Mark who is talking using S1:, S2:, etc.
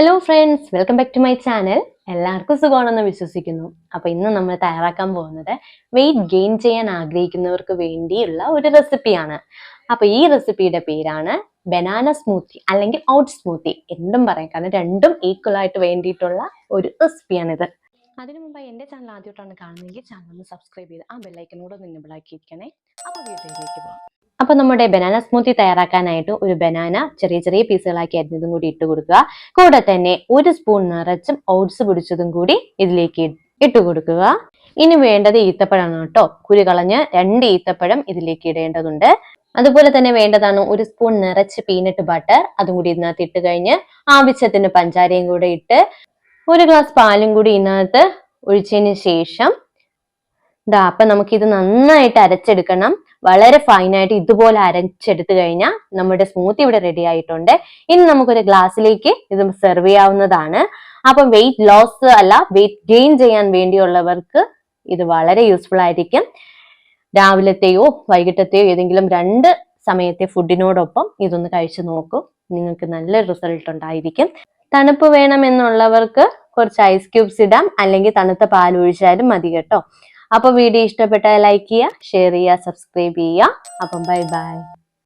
S1: Hello friends welcome back to my channel എല്ലാവർക്കും സുഖമാണെന്ന് വിശ്വസിക്കുന്നു. അപ്പൊ ഇന്ന് നമ്മൾ തയ്യാറാക്കാൻ പോകുന്നത് വെയിറ്റ് ഗെയിൻ ചെയ്യാൻ ആഗ്രഹിക്കുന്നവർക്ക് വേണ്ടിയുള്ള ഒരു റെസിപ്പിയാണ് അപ്പൊ ഈ റെസിപ്പിയുടെ പേരാണ് ബനാന സ്മൂത്തി അല്ലെങ്കിൽ ഔട്ട് സ്മൂത്തി എന്തും പറയാം കാരണം രണ്ടും ഈക്വൽ ആയിട്ട് വേണ്ടിയിട്ടുള്ള ഒരു റെസിപ്പിയാണിത് അതിനു മുമ്പ് എന്റെ ചാനൽ ആദ്യമായിട്ടാണ് കാണുന്നതെങ്കിൽ ചാനൽ ഒന്ന് സബ്സ്ക്രൈബ് ചെയ്ത് ആ ബെല്ലൈക്കനോട് ഒന്ന് enable ആക്കിയിരിക്കണേ. അപ്പോൾ വീഡിയോയിലേക്ക് പോകാം. അപ്പൊ നമ്മുടെ ബനാന സ്മൂത്തി തയ്യാറാക്കാനായിട്ട് ഒരു ബനാന ചെറിയ ചെറിയ പീസുകളാക്കി അരിഞ്ഞതും കൂടി ഇട്ട് കൊടുക്കുക. കൂടെ തന്നെ ഒരു സ്പൂൺ നിറച്ചും ഓട്സ് പൊടിച്ചതും കൂടി ഇതിലേക്ക് ഇട്ട് കൊടുക്കുക. ഇനി വേണ്ടത് ഈത്തപ്പഴമാണ് കേട്ടോ. കുരു കളഞ്ഞ് രണ്ട് ഈത്തപ്പഴം ഇതിലേക്ക് ഇടേണ്ടതുണ്ട്. അതുപോലെ തന്നെ വേണ്ടതാണ് ഒരു സ്പൂൺ നിറച്ച് പീനട്ട് ബട്ടർ അതും കൂടി ഇതിനകത്ത് ഇട്ട് കഴിഞ്ഞ് ആവശ്യത്തിന് പഞ്ചാരയും കൂടെ ഇട്ട് ഒരു ഗ്ലാസ് പാലും കൂടി ഇതിനകത്ത് ഒഴിച്ചതിന് ശേഷം ദാ അപ്പൊ ഇത് നന്നായിട്ട് അരച്ചെടുക്കണം. വളരെ ഫൈനായിട്ട് ഇതുപോലെ അരച്ചെടുത്തു കഴിഞ്ഞാൽ നമ്മുടെ സ്മൂത്തി ഇവിടെ റെഡി ആയിട്ടുണ്ട്. ഇനി നമുക്കൊരു ഗ്ലാസ്സിലേക്ക് ഇത് സെർവ് ചെയ്യാവുന്നതാണ്. അപ്പം വെയിറ്റ് ലോസ് അല്ല വെയിറ്റ് ഗെയിൻ ചെയ്യാൻ വേണ്ടിയുള്ളവർക്ക് ഇത് വളരെ യൂസ്ഫുൾ ആയിരിക്കും. രാവിലത്തെയോ വൈകിട്ടത്തെയോ ഏതെങ്കിലും രണ്ട് സമയത്തെ ഫുഡിനോടൊപ്പം ഇതൊന്ന് കഴിച്ചു നോക്കൂ. നിങ്ങൾക്ക് നല്ല റിസൾട്ട് ഉണ്ടായിരിക്കും. തണുപ്പ് വേണമെന്നുള്ളവർക്ക് കുറച്ച് ഐസ് ക്യൂബ്സ് ഇടാം. അല്ലെങ്കിൽ തണുത്ത പാൽ ഒഴിച്ചാലും മതി കേട്ടോ. അപ്പൊ വീഡിയോ ഇഷ്ടപ്പെട്ടാൽ ലൈക്ക് ചെയ്യുക ഷെയർ ചെയ്യുക സബ്സ്ക്രൈബ് ചെയ്യുക. അപ്പം ബൈ ബൈ